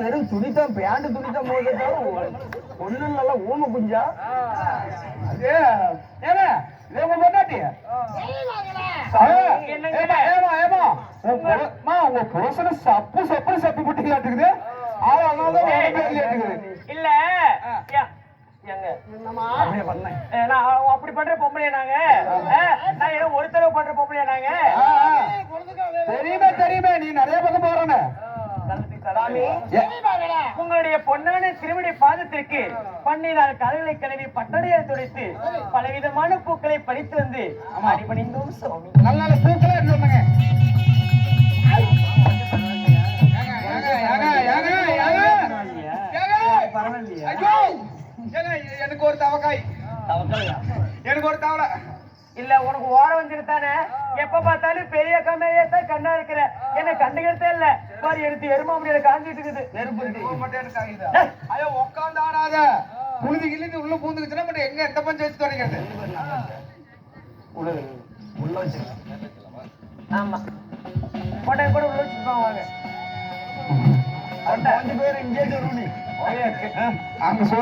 Pant துணித்த போது ஒண்ணு நல்லா ஊம குஞ்சா? பொண்டாட்டி? ஏமா அம்மா, உங்க புருஷனை சப்பு சப்புன்னு சப்பி குட்டிங்களாட்டுக்குது ஆள் அதனாலதான் இல்ல ஏங்க. அவ- அப்படி பண்ற பொம்பளையா நாங்க? உங்களுடைய பொன்னான திருவிடை பாதத்திற்கு பன்னிரால் கலைகளை கிளவி பட்டடையால் துடைத்து பலவிதமான பூக்களை பறித்து வந்து அடிபணிந்தோம் சுவாமி. நல்ல நல்ல பூக்களா எனக்கு ஒரு தவக்காய். எனக்கு ஒரு தவளை. இல்ல உனக்கு ஓர வந்துருத்தானே எப்ப பார்த்தாலும் பெரிய கம்மையே தான் கண்ணா இருக்கிற. என்ன கண்டுக்கிறதே இல்ல. பாரு எடுத்து எருமா முடியல காஞ்சிட்டு இருக்குது. நெருப்பு இருக்கு. ஐயோ உட்காந்து ஆடாத புழுதி கிழிஞ்சு உள்ள பூந்துக்குச்சுன்னா மட்டும் எங்க எந்த பஞ்சு வச்சு தொடங்கிறது உள்ள வச்சு ஆமா. போட்டோ கூட உள்ள வச்சுருப்பாங்க வாங்க. அஞ்சு பேர் இங்கே அங்க சோறு